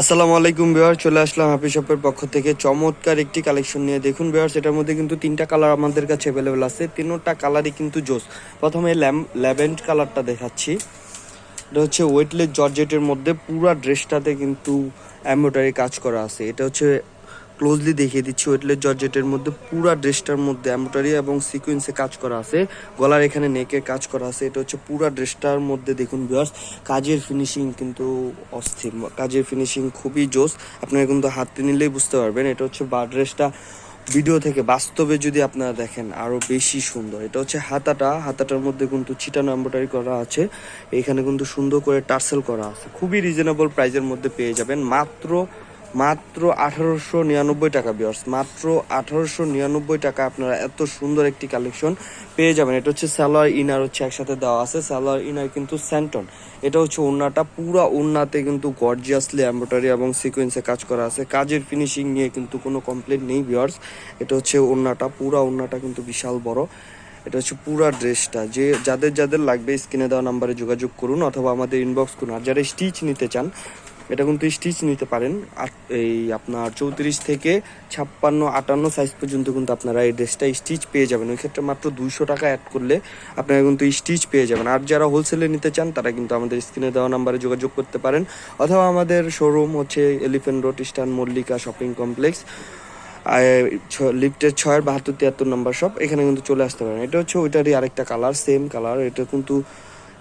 আসসালামু আলাইকুম বিহার চলে আসলাম হ্যাপি শপের পক্ষ থেকে। চমৎকার একটি কালেকশন নিয়ে। দেখুন বিহার এটার মধ্যে কিন্তু তিনটা কালার আমাদের কাছে অ্যাভেলেবেল আছে। তিনটা কালারই কিন্তু জোস। প্রথমে ল্যাম, ল্যাভেন্ড কালারটা দেখাচ্ছি। এটা হচ্ছে ওয়েটলেস জর্জেটের মধ্যে পুরা ড্রেসটাতে কিন্তু এমব্রয়ডারি কাজ করা আছে। এটা হচ্ছে ক্লোজলি দেখিয়ে দিচ্ছি ওয়েটলেস জর্জেটের মধ্যে পুরা ড্রেসটার মধ্যে এমব্রয়ডারি এবং সিকোয়েন্সে কাজ করা আছে, গলার এখানে নেকের কাজ করা আছে, এটা হচ্ছে পুরা ড্রেসটার মধ্যে দেখুন বিয়ার্স কাজের ফিনিশিং কিন্তু অস্থির, কাজের ফিনিশিং খুবই জোস, আপনারা কিন্তু হাতে নিলেই বুঝতে পারবেন, এটা হচ্ছে বা ড্রেসটা ভিডিও থেকে বাস্তবে যদি আপনারা দেখেন আরও বেশি সুন্দর, এটা হচ্ছে হাতাটা, হাতাটার মধ্যে কিন্তু চিটানো এমব্রয়ডারি করা আছে, এখানে কিন্তু সুন্দর করে টার্সেল করা আছে, খুবই রিজনেবল প্রাইজের মধ্যে পেয়ে যাবেন, মাত্র মাত্র আঠারোশো নিরানব্বই টাকা বিয়ার্স মাত্র আঠারোশো নিরানব্বই টাকা আপনারা এত সুন্দর একটি কালেকশন পেয়ে যাবেন। এটা হচ্ছে সালোয়ার ইনার হচ্ছে একসাথে দেওয়া আছে। স্যালোয়ার ইনার কিন্তু স্যান্টন এটা হচ্ছে ওড়নাটা, পুরা ওড়নাতে কিন্তু গর্জিয়াসলি এমব্রয়ডারি এবং সিকোয়েন্সে কাজ করা আছে। কাজের ফিনিশিং নিয়ে কিন্তু কোনো কমপ্লেন নেই বিয়ার্স এটা হচ্ছে ওড়নাটা, পুরা ওড়নাটা কিন্তু বিশাল বড়। এটা হচ্ছে পুরা ড্রেসটা। যে, যাদের যাদের লাগবে স্ক্রিনে দেওয়া নাম্বারে যোগাযোগ করুন অথবা আমাদের ইনবক্স করুন। আর যারা স্টিচ নিতে চান এটা কিন্তু স্টিচ নিতে পারেন। এই আপনার চৌত্রিশ থেকে ছাপ্পান্ন, আটান্ন সাইজ পর্যন্ত কিন্তু আপনারা এই ড্রেসটা স্টিচ পেয়ে যাবেন। ওই ক্ষেত্রে মাত্র দুইশো টাকা অ্যাড করলে আপনারা কিন্তু স্টিচ পেয়ে যাবেন। আর যারা হোলসেলে নিতে চান, তারা কিন্তু আমাদের স্ক্রিনে দেওয়া নাম্বারে যোগাযোগ করতে পারেন। অথবা আমাদের শোরুম হচ্ছে elephant road eastern Mallika shopping complex লিফটের ছয়ের বাহাত্তর, তিয়াত্তর নাম্বার শপ এখানে কিন্তু চলে আসতে পারেন। এটা হচ্ছে ওইটারই আরেকটা কালার সেম কালার এটা কিন্তু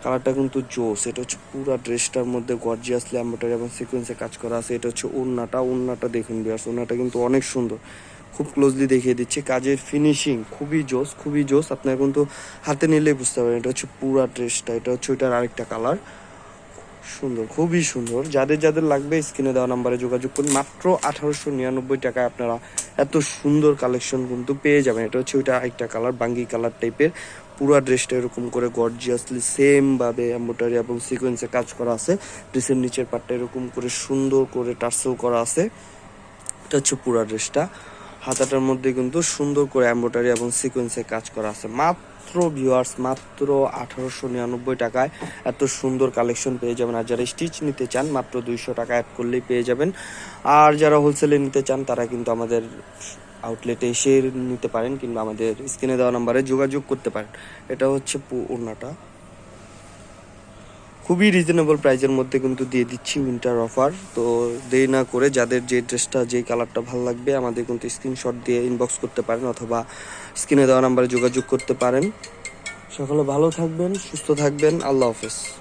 কালারটা কিন্তু জোস। এটা হচ্ছে পুরো ড্রেসটার মধ্যে গর্জিয়াসলি এম্ব্রয়ডারি এবং সিকোয়েন্সে কাজ করা আছে। এটা হচ্ছে ওড়নাটা। ওড়নাটা দেখুন বিয়ার্স ওড়নাটা কিন্তু অনেক সুন্দর। খুব ক্লোজলি দেখিয়ে দিচ্ছি। কাজের ফিনিশিং খুবই জোস খুবই জোস। আপনারা কিন্তু হাতে নিলেই বুঝতে পারেন এটা হচ্ছে পুরা ড্রেসটা। এটা হচ্ছে ওইটার আরেকটা কালার। সুন্দর, খুবই সুন্দর। যাদের যাদের লাগবে স্ক্রিনে দেওয়া নাম্বারে যোগাযোগ করুন। মাত্র আঠারোশো নিরানব্বই টাকায় আপনারা এত সুন্দর কালেকশন কিন্তু পেয়ে যাবেন। এটা হচ্ছে ওইটা একটা কালার বাঙ্গি কালার টাইপের পুরো ড্রেসটা এরকম করে গর্জিয়াসলি সেম ভাবে এম্বোটারি এবং সিকোয়েন্সে কাজ করা আছে। ড্রেসের নিচের পাটটা এরকম করে সুন্দর করে টার্সেল করা আছে। এটা হচ্ছে পুরো ড্রেসটা। হাতাটার মধ্যে কিন্তু সুন্দর করে এম্বোটারি এবং সিকোয়েন্সে কাজ করা আছে। মাত্র ভিউয়ার্স মাত্র আঠারোশো নিরানব্বই টাকায় এত সুন্দর কালেকশন পেয়ে যাবেন। আর যারা স্টিচ নিতে চান, মাত্র দুইশো টাকা অ্যাড করলেই পেয়ে যাবেন। আর যারা হোলসেলে নিতে চান, তারা কিন্তু আমাদের আউটলেটে এসে নিতে পারেন কিংবা আমাদের স্ক্রিনে দেওয়া নাম্বারে যোগাযোগ করতে পারেন। এটা হচ্ছে ওড়নাটা। খুবই রিজনেবল প্রাইজের মধ্যে কিন্তু দিয়ে দিচ্ছি উইন্টার অফার তো দেরি না করে যাদের যে ড্রেসটা যে কালারটা ভালো লাগবে, আমাদের কিন্তু স্ক্রিনশট দিয়ে ইনবক্স করতে পারেন অথবা স্ক্রিনে দেওয়া নাম্বারে যোগাযোগ করতে পারেন। সকলে ভালো থাকবেন, সুস্থ থাকবেন। আল্লাহ হাফেজ।